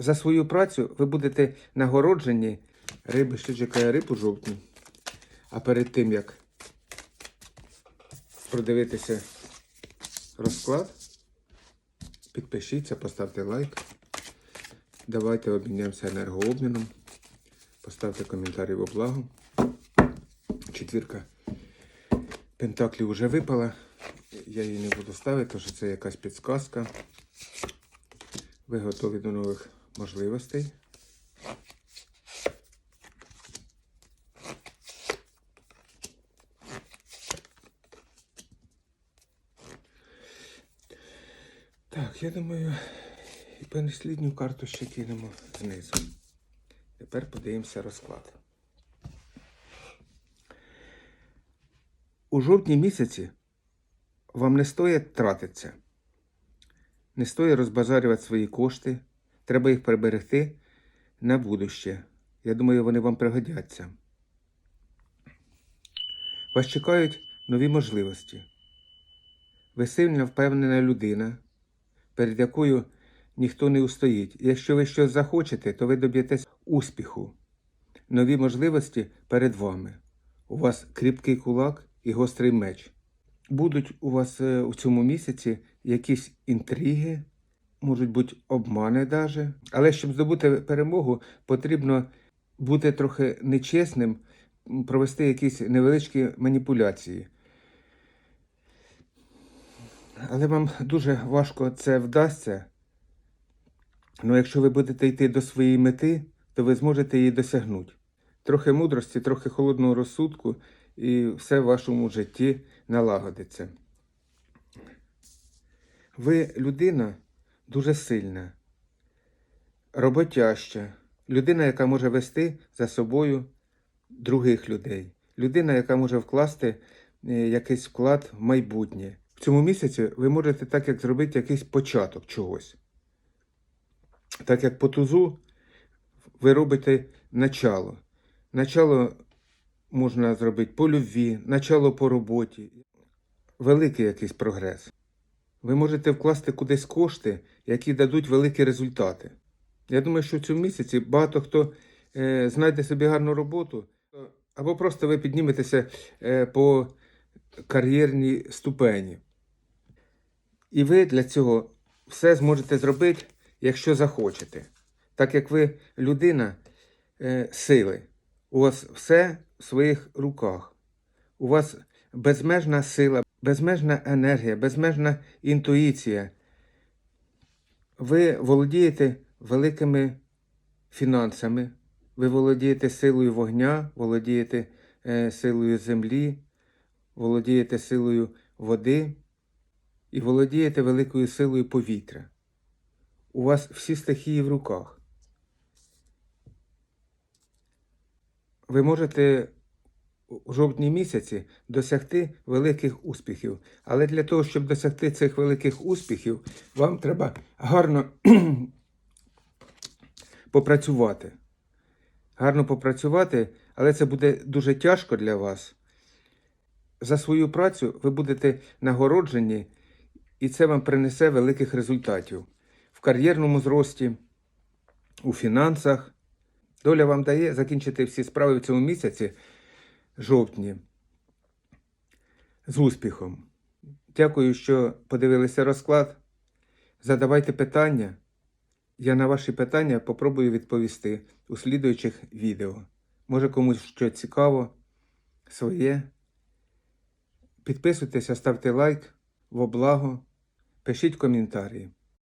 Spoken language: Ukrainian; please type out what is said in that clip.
За свою працю ви будете нагороджені. Риби ще чекає риб у жовтні. А перед тим як продивитися розклад, підпишіться, поставте лайк. Давайте обміняємося енергообміном. Поставте коментарі в облагу. Четвірка пентаклів вже випала. Я її не буду ставити, тому що це якась підсказка. Ви готові до нових можливостей. Так, я думаю, і переслідню карту ще кинемо знизу. Тепер подивимося розклад. У жовтні місяці вам не стоїть тратитися. Не стоїть розбазарювати свої кошти. Треба їх приберегти на будуще. Я думаю, вони вам пригодяться. Вас чекають нові можливості. Ви сильно впевнена людина, перед якою ніхто не устоїть. Якщо ви щось захочете, то ви доб'єтесь успіху. Нові можливості перед вами. У вас кріпкий кулак і гострий меч. Будуть у вас е, у цьому місяці якісь інтриги, можуть бути обмани даже. Але щоб здобути перемогу, потрібно бути трохи нечесним, провести якісь невеличкі маніпуляції. Але вам дуже важко це вдасться. Ну, якщо ви будете йти до своєї мети, то ви зможете її досягнути. Трохи мудрості, трохи холодного розсудку, і все в вашому житті налагодиться. Ви людина дуже сильна, роботяща, людина, яка може вести за собою других людей, людина, яка може вкласти е, якийсь вклад в майбутнє. В цьому місяці ви можете так як зробити якийсь початок чогось. Так як по тузу ви робите начало. Начало можна зробити по любві, начало по роботі. Великий якийсь прогрес. Ви можете вкласти кудись кошти, які дадуть великі результати. Я думаю, що в цьому місяці багато хто е, знайде собі гарну роботу, або просто ви підніметеся е, по кар'єрній ступені. І ви для цього все зможете зробити, якщо захочете. Так як ви людина е, сили, у вас все в своїх руках. У вас безмежна сила, безмежна енергія, безмежна інтуїція. Ви володієте великими фінансами, ви володієте силою вогня, володієте е, силою землі, володієте силою води і володієте великою силою повітря. У вас всі стихії в руках. Ви можете у жовтні місяці досягти великих успіхів. Але для того, щоб досягти цих великих успіхів, вам треба гарно попрацювати. Гарно попрацювати, але це буде дуже тяжко для вас. За свою працю ви будете нагороджені, і це вам принесе великих результатів в кар'єрному зрості, у фінансах. Доля вам дає закінчити всі справи в цьому місяці жовтні з успіхом. Дякую, що подивилися розклад. Задавайте питання. Я на ваші питання попробую відповісти у слідуючих відео. Може комусь що цікаво, своє. Підписуйтеся, ставте лайк во благо, пишіть коментарі.